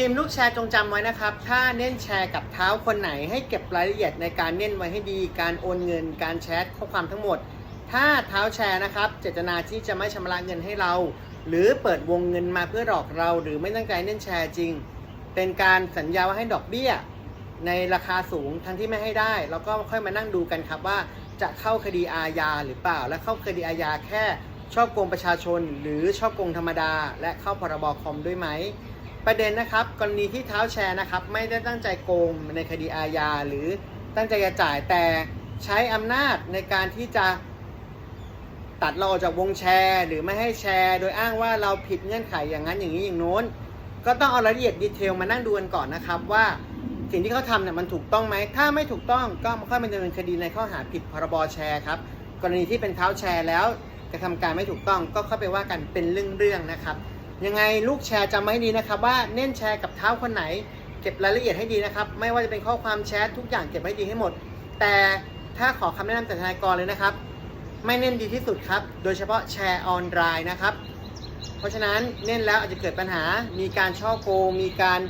ทีมลูกแชร์จงจำไว้นะครับ ถ้าเน้นแชร์กับเท้าคนไหน ให้เก็บรายละเอียดในการเน้นไว้ให้ดี การโอนเงิน การแชทข้อความทั้งหมด ถ้าเท้าแชร์นะครับ เจตนาที่จะไม่ชำระเงินให้เรา หรือเปิดวงเงินมาเพื่อหลอกเรา หรือไม่ตั้งใจเน้นแชร์จริง เป็นการสัญญาว่าให้ดอกเบี้ย ในราคาสูงทั้งที่ไม่ให้ได้ แล้วก็ค่อยมานั่งดูกันครับว่าจะเข้าคดีอาญาหรือเปล่า และเข้าคดีอาญาแค่ช่อโกงประชาชน หรือช่อโกงธรรมดา และเข้าพรบคอมด้วยไหม ประเด็นนะครับกรณีที่เท้าแชร์นะครับไม่ได้ตั้งใจโกงในคดีอาญาหรือตั้งใจจะจ่ายแต่ใช้อำนาจในการที่จะตัดเราออกจากวงแชร์ หรือไม่ให้แชร์ โดยอ้างว่าเราผิดเงื่อนไขอย่างนั้นอย่างนี้อย่างโน้น ก็ต้องเอารายละเอียดดีเทลมานั่งดูกันก่อนนะครับว่าสิ่งที่เขาทำเนี่ยมันถูกต้องไหม ถ้าไม่ถูกต้องก็ค่อยมาดำเนินคดีในข้อหาผิดพรบแชร์ครับ กรณีที่เป็นเท้าแชร์แล้วกระทำการไม่ถูกต้องก็เข้าไปว่ากันเป็นเรื่องๆนะครับ ยังไงลูกแชร์จำไว้ดีนะครับ ว่าเน้นแชร์กับเท้าคนไหน เก็บรายละเอียดให้ดีนะครับ ไม่ว่าจะเป็นข้อความแชททุกอย่างเก็บไว้ดีให้หมด แต่ถ้าขอคำแนะนำจากทนายกรเลยนะครับ ไม่เน้นดีที่สุดครับ โดยเฉพาะแชร์ออนไลน์นะครับ เพราะฉะนั้นเน้นแล้วอาจจะเกิดปัญหา มีการช่อโกง มีการ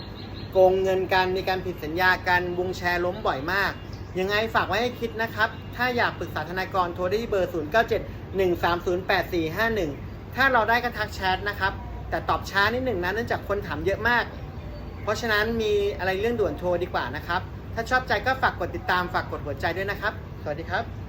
โกงเงินกัน มีการผิดสัญญากัน วงแชร์ล้มบ่อยมาก ยังไงฝากไว้ให้คิดนะครับ ถ้าอยากปรึกษาทนายกรโทรได้ที่เบอร์ 0 9 7 1 3 0 8 4 5 1 ถ้าเราได้กันทักแชทนะครับ แต่ตอบช้านิดหนึ่งนะเนื่องจากคนถามเยอะมาก เพราะฉะนั้นมีอะไรเรื่องด่วนโทรดีกว่านะครับ ถ้าชอบใจก็ฝากกดติดตามฝากกดหัวใจด้วยนะครับ สวัสดีครับ